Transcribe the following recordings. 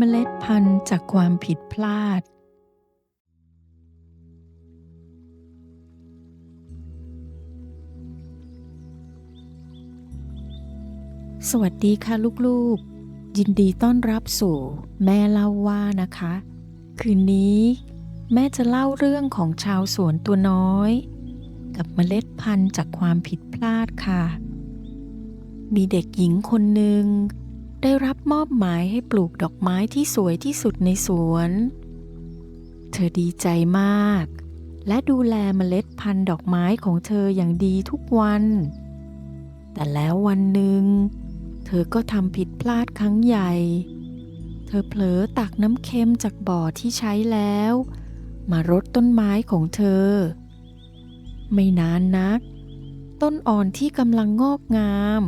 เมล็ดพันธุ์จากความผิดพลาด สวัสดีค่ะลูกๆ ยินดีต้อนรับสู่แม่เล่าว่านะคะ คืนนี้ แม่จะเล่าเรื่องของชาวสวนตัวน้อย กับเมล็ดพันธุ์จากความผิดพลาดค่ะ มีเด็กหญิงคนหนึ่ง ได้รับมอบหมายให้ปลูกดอกไม้ที่สวยที่สุดในสวน เธอดีใจมาก และดูแลเมล็ดพันธุ์ดอกไม้ของเธออย่างดีทุกวัน แต่แล้ววันหนึ่ง เธอก็ทำผิดพลาดครั้งใหญ่ เธอเผลอตักน้ำเค็มจากบ่อที่ใช้แล้ว มารดต้นไม้ของเธอ ไม่นานนัก ต้นอ่อนที่กำลังงอกงาม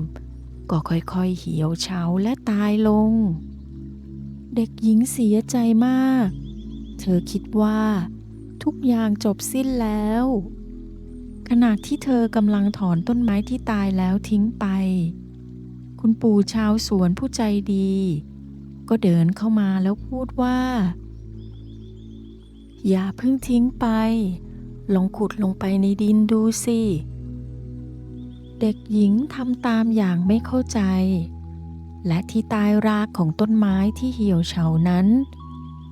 ก็ค่อยๆเหี่ยวเฉาและตายลง เด็กหญิงเสียใจมาก เธอคิดว่า ทุกอย่างจบสิ้นแล้ว ขณะที่เธอกำลังถอนต้นไม้ที่ตายแล้วทิ้งไป คุณปู่ชาวสวนผู้ใจดี ก็เดินเข้ามาแล้วพูดว่า อย่าเพิ่งทิ้งไป ลองขุดลงไปในดินดูสิเเด็กหญิงทำตามอย่างไม่เข้าใจ และที่ใตายรากของต้นไม้ที่เหี่ยวเฉานั้น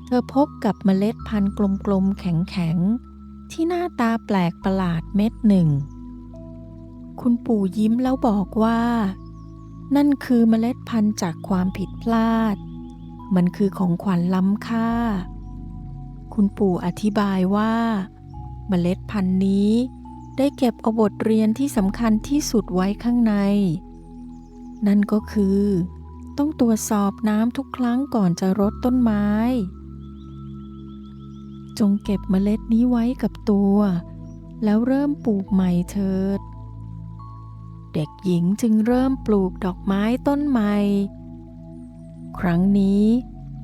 เธอพบกับเมล็ดพันธุ์กลมๆแข็งๆ ที่หน้าตาแปลกประหลาดเม็ดหนึ่ง คุณปู่ยิ้มแล้วบอกว่า นั่นคือเมล็ดพันธุ์จากความผิดพลาด มันคือของขวัญล้ำค่า คุณปู่อธิบายว่า เมล็ดพันธุ์นี้ ได้เก็บเอาบทเรียนที่สำคัญที่สุดไว้ข้างใน นั่นก็คือ ต้องตรวจสอบน้ำทุกครั้งก่อนจะรดต้นไม้ จงเก็บเมล็ดนี้ไว้กับตัว แล้วเริ่มปลูกใหม่เถิด เด็กหญิงจึงเริ่มปลูกดอกไม้ต้นใหม่ ครั้งนี้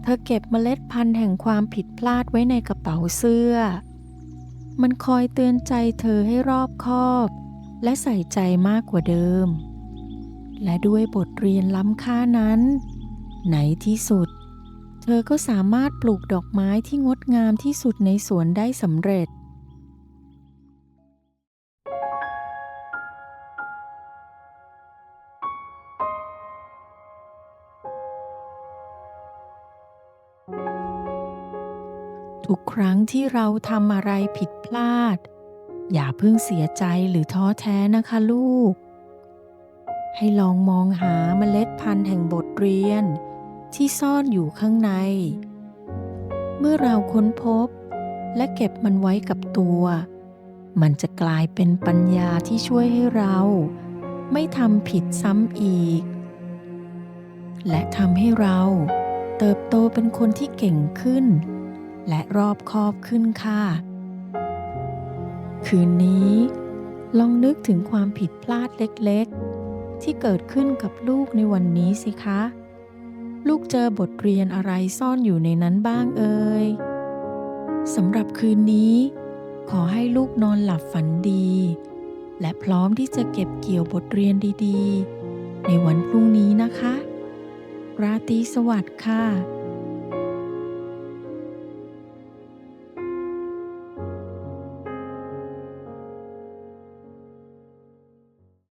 เธอเก็บเมล็ดพันธุ์แห่งความผิดพลาดไว้ในกระเป๋าเสื้อ มันคอยเตือนใจเธอให้รอบคอบ และใส่ใจมากกว่าเดิม และด้วยบทเรียนล้ำค่านั้นในที่สุด เธอก็สามารถปลูกดอกไม้ที่งดงามที่สุดในสวนได้สำเร็จ ทุกครั้งที่เราทำอะไรผิด ลาด อย่าเพิ่งเสียใจหรือท้อแท้นะคะลูก ให้ลองมองหาเมล็ดพันธุ์แห่งบทเรียนที่ซ่อนอยู่ข้างใน เมื่อเราค้นพบและเก็บมันไว้กับตัว มันจะกลายเป็นปัญญาที่ช่วยให้เรา ไม่ทำผิดซ้ำอีก และทำให้เราเติบโตเป็นคนที่เก่งขึ้น และรอบคอบขึ้นค่ะ คืนนี้ลองนึกถึงความผิดพลาดเล็กๆ ที่เกิดขึ้นกับลูกในวันนี้สิคะ ลูกเจอบทเรียนอะไรซ่อนอยู่ในนั้นบ้างเอ่ยสำหรับคืนนี้ ขอให้ลูกนอนหลับฝันดี และพร้อมที่จะเก็บเกี่ยวบทเรียนดีๆ ในวันพรุ่งนี้นะคะ ราตรีสวัสดิ์ค่ะ